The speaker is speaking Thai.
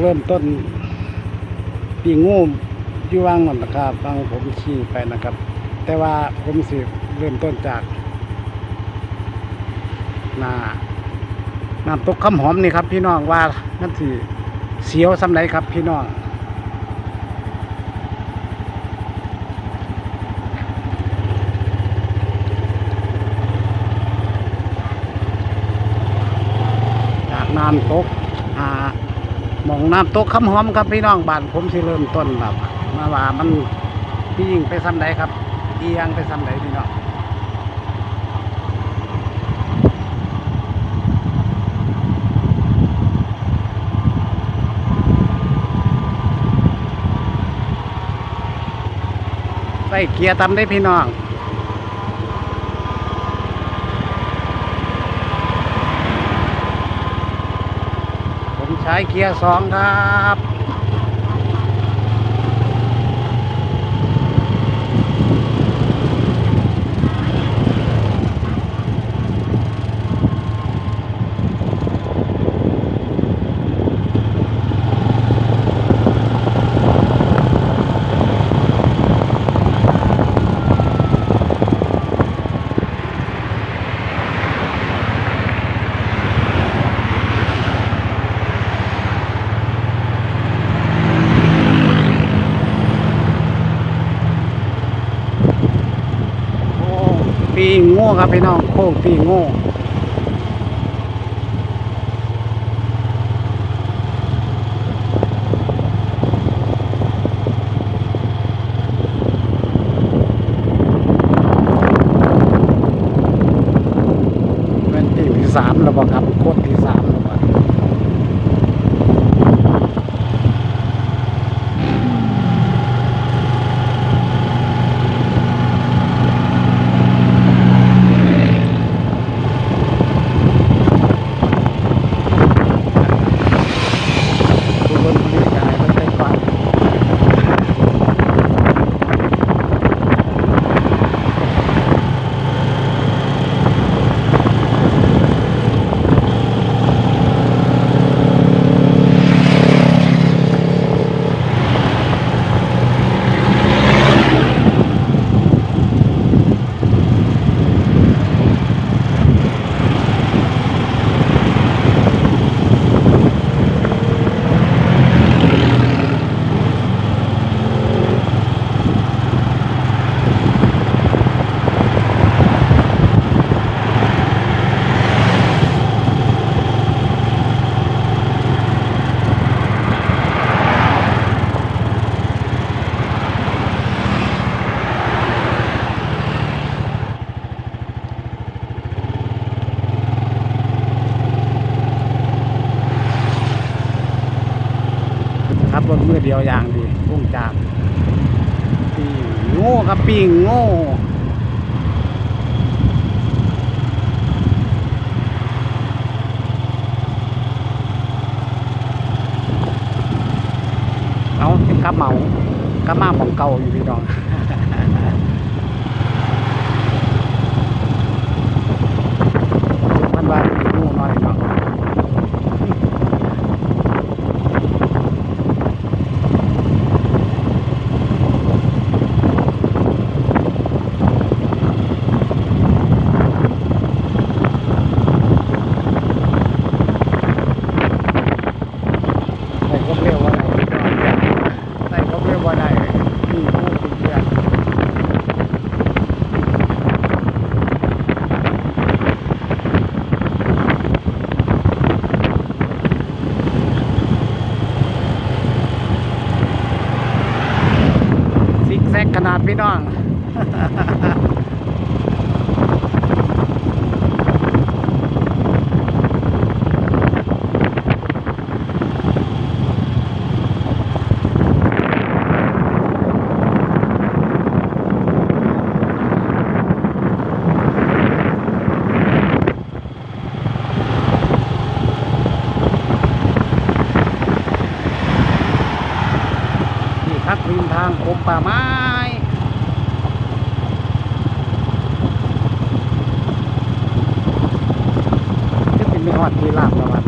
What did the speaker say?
เริ่มต้นปีงูอยู่ว่างนั่นะครับฟังผมขี่ไปนะครับ แต่ว่าผมสิเริ่มต้นจากนาน้ำตกคำหอมนี่ครับ พี่น้องว่านั่นสิเสียวสำไรครับ พี่น้องจากน้ำตกอ่า มองน้ำตกคำหอมครับพี่น้องบ้านผมสิเริ่มต้นแบบมาว่ามันพี่ยิงไปซ้ำใดครับเอียงไปซ้ำใดพี่น้องใส่เกียร์ตำได้พี่น้อง ผมใช้เกียร์สองครับ โอ้ปี ง่ครับพี่น้องโค้งปีงโง่เป็นตีที่สามแล้วบ่ครับโคตรที่สามับรถมือเดียวอย่างดีพุ่งจากปีโง่ครับปีงโง่เอาเห็นกลับเมากับมาของเก่าอยู่พี่น้อง มันว่าปีงูน้อยเนาะ ใส่ก็เรียกว่าไหนใส่ก็เรียกว่าไหนมีผู้ติดเชื้อซิกแซกขนาด พี่น้องที่พักริมทางกรมป่าไม้จะเป็นไม่ห อดที่ลาบประมาณ